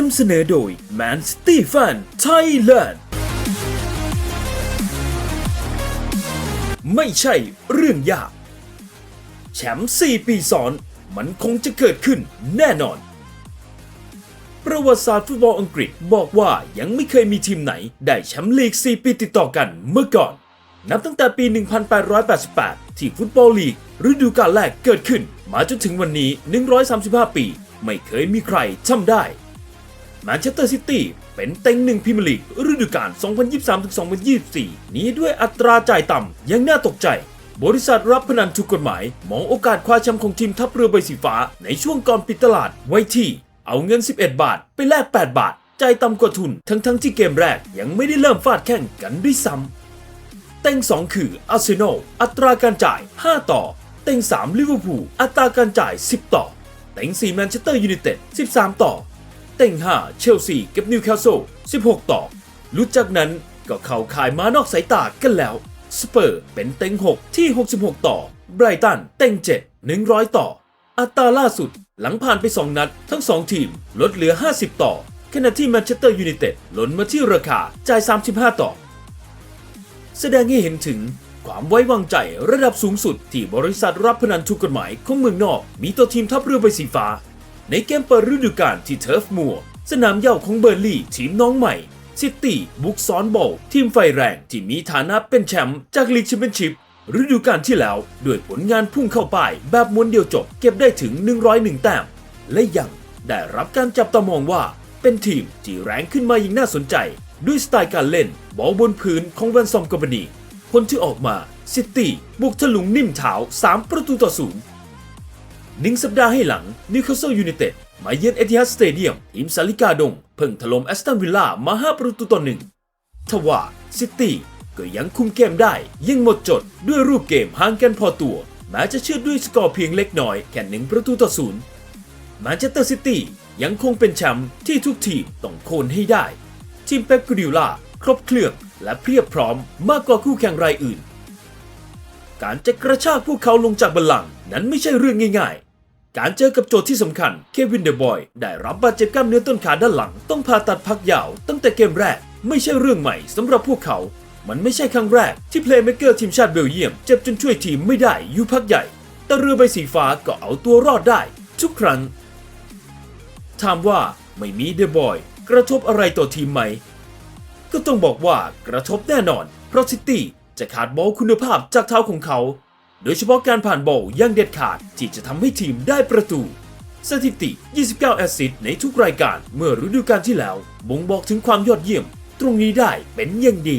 นำเสนอโดย Man City Fan Thailand ไม่ใช่เรื่องยาก แชมป์4ปีซ้อน มันคงจะเกิดขึ้นแน่นอน ประวัติศาสตร์ฟุตบอลอังกฤษบอกว่ายังไม่เคยมีทีมไหน ได้แชมป์ลีก 4 ปีติดต่อกันเมื่อก่อน นับตั้งแต่ปี 1888 ที่ฟุตบอลลีกฤดูกาลแรกเกิดขึ้น มาจนถึงวันนี้ 135 ปีไม่เคยมีใครทำได้ แมนเชสเตอร์ซิตี้เป็นเต็งหนึ่งพรีเมียร์ลีกฤดูกาล 2023-2024 นี้ด้วยอัตราจ่ายต่ำยังน่าตกใจ บริษัทรับพนันถูกกฎหมาย มองโอกาสคว้าแชมป์ของทีมทัพเรือใบสีฟ้า ในช่วงก่อนปิดตลาดไว้ที่ เอาเงิน 11 บาท ไปแลก 8 บาท จ่ายต่ำกว่าทุน ทั้งๆที่เกมแรกยังไม่ได้เริ่มฟาดแข่งกันด้วยซ้ำเต็ง 2 คืออาร์เซนอลอัตราการจ่าย 5 ต่อ เต็ง 3 ลิเวอร์พูลอัตราการจ่าย 10 ต่อ เต็ง 4 แมนเชสเตอร์ยูไนเต็ด 13 ต่อ เต็ง5เชลซีกับนิวคาสเซิล16 ต่อรู้จักนั้นก็เข้าขายมานอกสายตากันแล้ว สเปอร์เป็นเต็ง 6 ที่ 66 ต่อ ไบรตันเต็ง 7 100 ต่อ อัตราล่าสุดหลังผ่านไป 2 นัด ทั้ง 2 ทีมลดเหลือ 50 ต่อ ขณะที่แมนเชสเตอร์ยูไนเต็ดหล่นมาที่ราคาจ่าย 35 ต่อ แสดงให้เห็นถึงความไว้วางใจระดับสูงสุดที่บริษัทรับพนันทุกกฎหมายของเมืองนอก มีต่อทีมทัพเรือใบสีฟ้า ในเกมเปิดฤดูกาลที่เทิร์ฟมัวร์สนามเย้าของเบอร์ลี่ทีมน้องใหม่ซิตี้บุกซ้อนโบลทีมไฟแรงที่มีฐานะเป็นแชมป์จากลีกแชมเปี้ยนชิพฤดูกาลที่แล้วด้วยผลงานพุ่งเข้าป้ายแบบม้วนเดียวจบเก็บได้ถึง 101 แต้ม และยังได้รับการจับตามองว่า เป็นทีมที่แรงขึ้นมาอย่างน่าสนใจ ด้วยสไตล์การเล่นบอลบนพื้นของแวนซอมกอบานีผลที่ออกมาซิตี้บุกถลุงนิ่มเท้า3 ประตูต่อศูนย์ หนึ่งสัปดาห์ให้หลังนิวคาสเซิลยูไนเต็ดมาเยือนเอติฮัดสเตเดียมทีมซาลิกาดง เพิ่งถล่มแอสตันวิลล่ามา5ประตูต่อหนึ่งทว่าซิตี้ก็ยังคุมเกมได้ยังหมดจดด้วยรูปเกมห่างกันพอตัว แม้จะเชื่อด้วยสกอร์เพียงเล็กน้อยแค่หนึ่งประตูต่อศูนย์แมนเชสเตอร์ซิตี้ยังคงเป็นแชมป์ที่ทุกทีมต้องโค่นให้ได้ ทีมเป๊ปกูดิล่าครบเครื่องและเพียบพร้อมมากกว่าคู่แข่งรายอื่น การจะกระชากพวกเขาลงจากบัลลังก์นั้นไม่ใช่เรื่องง่ายๆ การเจอกับโจทย์ที่สำคัญ เควินเดอะบอย ได้รับบาดเจ็บกล้ามเนื้อต้นขาด้านหลัง ต้องผ่าตัดพักยาว ตั้งแต่เกมแรก ไม่ใช่เรื่องใหม่สำหรับพวกเขา มันไม่ใช่ครั้งแรกที่เพลย์เมกเกอร์ทีมชาติเบลเยียม เจ็บจนช่วยทีมไม่ได้อยู่พักใหญ่ แต่เรือใบสีฟ้าก็เอาตัวรอดได้ ทุกครั้ง ถามว่าไม่มีเดอะบอยกระทบอะไรต่อทีมไหม ก็ต้องบอกว่ากระทบแน่นอน เพราะซิตี้จะขาดบอลคุณภาพจากเท้าของเขา โดยเฉพาะการผ่านบอลอยังเด็ดขาดที่จะทำให้ทีมได้ประตู สถิติ 29 แอสซิสต์ในทุกรายการเมื่อฤดูกาลที่แล้วบ่งบอกถึงความยอดเยี่ยม ตรงนี้ได้เป็นอย่างดี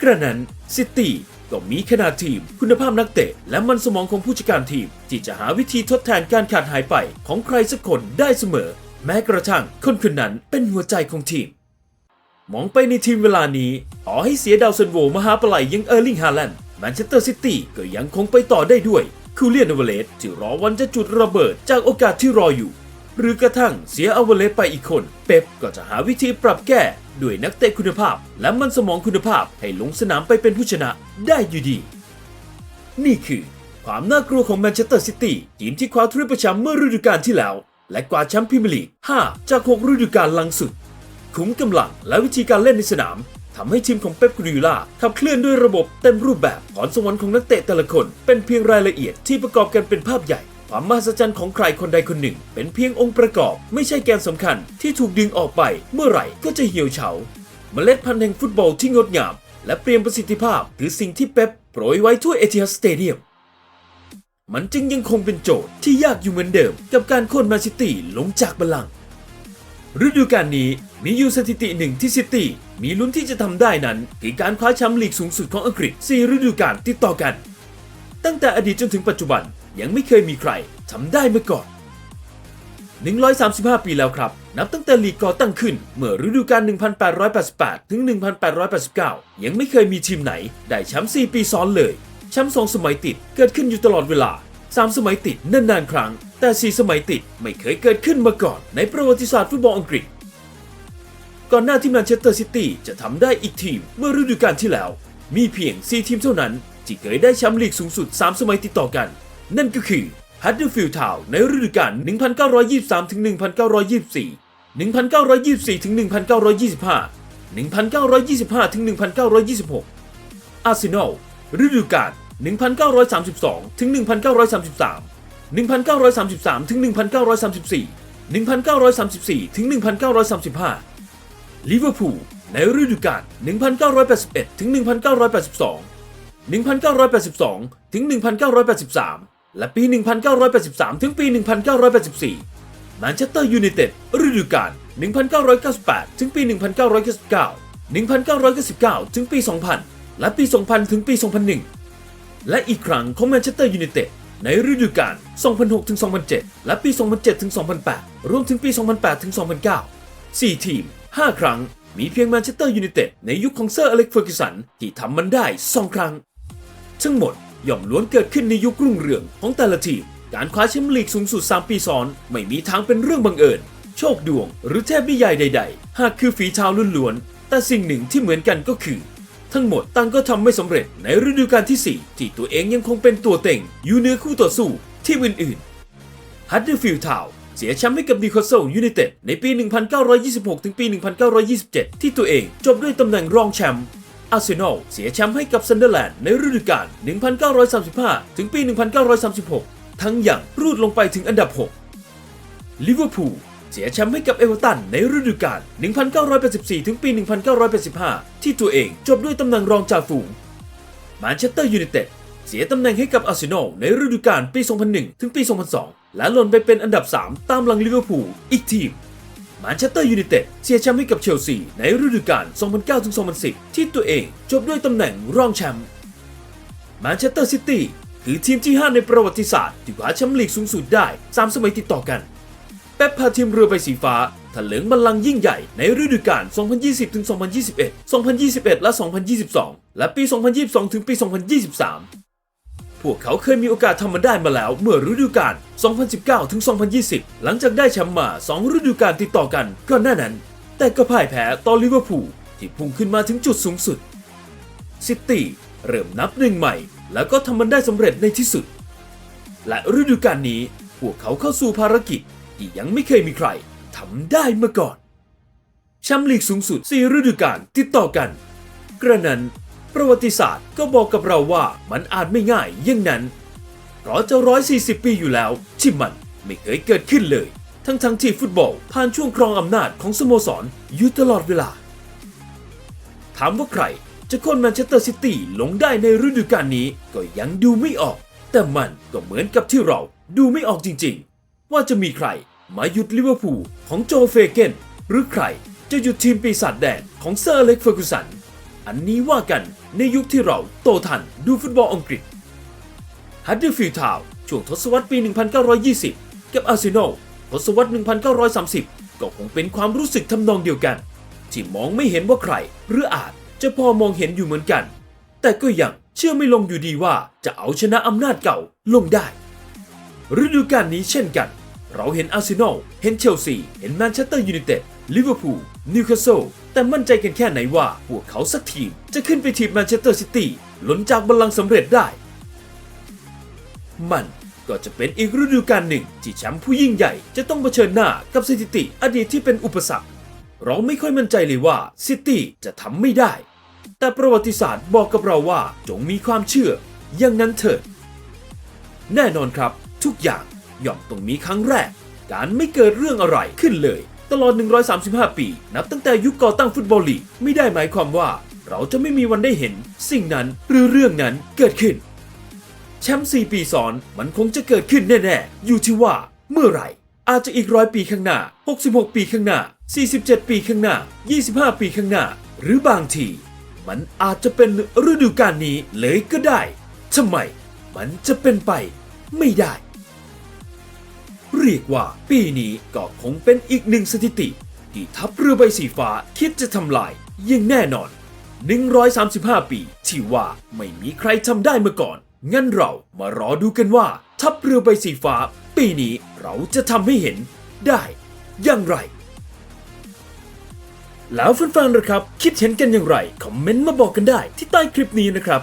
กระนั้นซิตี้ก็มีขนาดทีมคุณภาพนักเตะ และมันสมองของผู้จัดการทีม ที่จะหาวิธีทดแทนการขาดหายไปของใครสักคนได้เสมอ แม้กระทั่งคนคนนั้นเป็นหัวใจของทีม มองไปในทีมเวลานี้ต่อให้เสียดาวเซนโวมหาปลัยยังเออร์ลิงฮาแลนด์ แมนเชสเตอร์ซิตี้ก็ยังคงไปต่อได้ด้วยคูเลียนอเวเลสที่รอวันจะจุดระเบิดจากโอกาสที่รออยู่ หรือกระทั่งเสียอเวเลสไปอีกคน เป๊ปก็จะหาวิธีปรับแก้ด้วยนักเตะคุณภาพ และมันสมองคุณภาพให้ลงสนามไปเป็นผู้ชนะได้อยู่ดี นี่คือความน่ากลัวของแมนเชสเตอร์ซิตี้ทีมที่คว้าถ้วยประแชมเมื่อฤดูกาลที่แล้ว และกวาดแชมป์พรีเมียร์ลีก 5 จาก 6 ฤดูกาลหลังสุด คุ้มกำลังและวิธีการเล่นในสนาม ทำให้ทีมของเป๊ปกริล่าขับเคลื่อนด้วยระบบเต็มรูปแบบพรสวรรค์ของนักเตะแต่ละคน เป็นเพียงรายละเอียดที่ประกอบกันเป็นภาพใหญ่ ความมหัศจรรย์ของใครคนใดคนหนึ่ง เป็นเพียงองค์ประกอบ ไม่ใช่แกนสำคัญที่ถูกดึงออกไป เมื่อไหร่ก็จะเหี่ยวเฉา เมล็ดพันธุ์แห่งฟุตบอลที่งดงาม และเปลี่ยนประสิทธิภาพคือสิ่งที่เป๊ปโปรยไว้ทั่วเอทิฮัดสเตเดียมมันจึงยังคงเป็นโจทย์ที่ยากอยู่เหมือนเดิม กับการโค่นแมนซิตี้ลงจากบัลลังก์ฤดูกาลนี้มีอยู่สถิติหนึ่งที่ซิตี้มีลุ้นที่จะทำได้นั้นคือการคว้าแชมป์ลีกสูงสุดของอังกฤษ 4 ฤดูกาลติดต่อกัน ตั้งแต่อดีตจนถึงปัจจุบันยังไม่เคยมีใครทำได้มาก่อน 135 ปีแล้วครับ นับตั้งแต่ลีกก่อตั้งขึ้น เมื่อฤดูกาล 1888 ถึง 1889 ยังไม่เคยมีทีมไหน ได้แชมป์ 4 ปีซ้อนเลย แชมป์2สมัยติดเกิดขึ้นอยู่ตลอดเวลา 3 สมัยติดนานๆครั้ง แต่ 4 สมัยติดไม่เคยเกิดขึ้นมาก่อนในประวัติศาสตร์ฟุตบอลอังกฤษ ก่อนหน้าที่แมนเชสเตอร์ซิตี้จะทำได้อีกทีมเมื่อฤดูกาลที่แล้ว มีเพียง 4 ทีมเท่านั้น ที่เคยได้แชมป์ลีกสูงสุด 3 สมัยติดต่อกัน นั่นก็คือฮัตเดอร์ฟิลด์ทาวในฤดูกาล 1923-1924 1924ถึง1925 1925ถึง1926อาร์เซนอลฤดูกาล1932ถึง1933 1933ถึง1934 1934ถึง1935 ลิเวอร์พูลในฤดูกาล 1981 ถึง 1982 1982 ถึง 1983 และปี 1983 ถึงปี 1984 แมนเชสเตอร์ยูไนเต็ดฤดูกาล 1998 ถึงปี 1999 1999 ถึงปี 2000 และปี 2000 ถึงปี 2001 และอีกครั้งของแมนเชสเตอร์ยูไนเต็ดในฤดูกาล 2006 ถึง 2007 และปี 2007 ถึง 2008 รวมถึงปี 2008 ถึง 2009 4 ทีม 5 ครั้ง มีเพียงแมนเชสเตอร์ยูไนเต็ดในยุคของเซอร์อเล็กเฟอร์กิสันที่ทำมันได้ 2 ครั้ง ทั้งหมดย่อมล้วนเกิดขึ้นในยุครุ่งเรืองของแต่ละทีม การคว้าแชมป์ลีกสูงสุด 3 ปีซ้อน ไม่มีทางเป็นเรื่องบังเอิญ โชคดวง หรือเทพนิยายใด ๆ หากคือฝีเท้าล้วนๆ แต่สิ่งหนึ่งที่เหมือนกันก็คือ ทั้งหมดต่างก็ทำไม่สำเร็จในฤดูกาลที่ 4 ที่ตัวเองยังคงเป็นตัวเต็งอยู่เหนือคู่ต่อสู้ทีมอื่นๆฮัตเดอร์ฟิลด์ทาว เสียแชมป์ให้กับนิวคาสเซิลยูไนเต็ดในปี 1926 ถึงปี 1927 ที่ตัวเองจบด้วยตำแหน่งรองแชมป์อาร์เซนอลเสียแชมป์ให้กับซันเดอร์แลนด์ในฤดูกาล 1935 ถึงปี 1936 ทั้งอย่างรูดลงไปถึงอันดับ 6 ลิเวอร์พูลเสียแชมป์ให้กับเอเวอร์ตันในฤดูกาล 1984 ถึงปี 1985 ที่ตัวเองจบด้วยตำแหน่งรองจ่าฝูงแมนเชสเตอร์ยูไนเต็ดเสียตำแหน่งให้กับอาร์เซนอลในฤดูกาลปี 2001 ถึงปี 2002 และหล่นไปเป็นอันดับ 3 ตามหลังลิเวอร์พูลอีกทีมแมนเชสเตอร์ยูไนเต็ดเสียแชมป์ให้กับเชลซีในฤดูกาล 2009-2010 ที่ตัวเองจบด้วยตำแหน่งรองแชมป์แมนเชสเตอร์ซิตี้คือทีมที่ 5 ในประวัติศาสตร์ที่คว้าแชมป์ลีกสูงสุดได้ 3 สมัยติดต่อกัน เป๊ปพาทีมเรือใบสีฟ้าถลึงบัลลังก์ยิ่งใหญ่ในฤดูกาล 2020-2021 2021 และ 2022 และปี 2022 ถึงปี 2023 พวกเขาเคยมีโอกาสทำมันได้มาแล้วเมื่อฤดูกาล 2019 ถึง 2020 หลังจากได้แชมป์มา 2 ฤดูกาลติดต่อกันก่อนหน้านั้น แต่ก็พ่ายแพ้ต่อลิเวอร์พูลที่พุ่งขึ้นมาถึงจุดสูงสุด ซิตี้เริ่มนับหนึ่งใหม่ แล้วก็ทำมันได้สำเร็จในที่สุด และฤดูกาลนี้ พวกเขาเข้าสู่ภารกิจ ที่ยังไม่เคยมีใครทำได้มาก่อนแชมป์ลีกสูงสุด 4 ฤดูกาลติดต่อกัน กระนั้น ประวัติศาสตร์ก็บอกกับเราว่ามันอาจไม่ง่ายอย่างนั้น เพราะจะ 140 ปีอยู่แล้วที่มันไม่เคยเกิดขึ้นเลย ทั้งทั้งๆที่ฟุตบอลผ่านช่วงครองอำนาจของสโมสรอยู่ตลอดเวลา ถามว่าใครจะโค่นแมนเชสเตอร์ซิตี้ลงได้ในฤดูกาลนี้ก็ยังดูไม่ออก แต่มันก็เหมือนกับที่เราดูไม่ออกจริงๆ ว่าจะมีใครมาหยุดลิเวอร์พูลของโจเฟเกนหรือใครจะหยุดทีมปีศาจแดงของเซอร์อเล็กซ์เฟอร์กูสัน อันนี้ว่ากันในยุคที่เราโตทันดูฟุตบอลอังกฤษฮัตเดอร์ฟิลด์ทาวน์ช่วงทศวรรษปี 1920 กับอาร์เซนอลทศวรรษ 1930 ก็คงเป็นความรู้สึกทำนองเดียวกัน ที่มองไม่เห็นว่าใคร หรืออาจจะพอมองเห็นอยู่เหมือนกัน แต่ก็ยังเชื่อไม่ลงอยู่ดีว่าจะเอาชนะอำนาจเก่าลงได้ฤดูกาลนี้เช่นกัน เราเห็นอาร์เซนอล เห็นเชลซี เห็นแมนเชสเตอร์ยูไนเต็ด ลิเวอร์พูล นิวคาสเซิล แต่มั่นใจกันแค่ไหนว่าพวกเขาสักทีมจะขึ้นไปทีมแมนเชสเตอร์ซิตี้ล้นจากบัลลังก์สำเร็จได้ มันก็จะเป็นอีกฤดูกาลหนึ่งที่แชมป์ผู้ยิ่งใหญ่จะต้องเผชิญหน้ากับสถิติอดีตที่เป็นอุปสรรค เราไม่ค่อยมั่นใจเลยว่าซิตี้จะทำไม่ได้ แต่ประวัติศาสตร์บอกกับเราว่าจงมีความเชื่ออย่างนั้นเถิดแน่นอนครับ ทุกอย่างย่อมต้องมีครั้งแรก การไม่เกิดเรื่องอะไรขึ้นเลย ตลอด 135 ปี นับตั้งแต่ยุคก่อตั้งฟุตบอลลีก ไม่ได้หมายความว่า เราจะไม่มีวันได้เห็น สิ่งนั้นหรือเรื่องนั้นเกิดขึ้น แชมป์4ปีซ้อนมันคงจะเกิดขึ้นแน่ๆ อยู่ที่ว่า เมื่อไหร่ อาจจะอีกร้อยปีข้างหน้า 66 ปีข้างหน้า 47 ปีข้างหน้า 25 ปีข้างหน้า หรือบางที มันอาจจะเป็นฤดูกาลนี้เลยก็ได้ทำไม มันจะเป็นไป ไม่ได้ เรียกว่าปีนี้ก็คงเป็นอีกหนึ่งสถิติ ที่ทัพเรือใบสีฟ้าคิดจะทำลายอยังแน่นอน 135 ปีที่ว่าไม่มีใครทำได้มาก่อน งั้นเรามารอดูกันว่า ทัพเรือใบสีฟ้า ปีนี้เราจะทำให้เห็นได้อย่างไร แล้วแฟนๆนะครับ คิดเห็นกันอย่างไร คอมเมนต์มาบอกกันได้ที่ใต้คลิปนี้นะครับ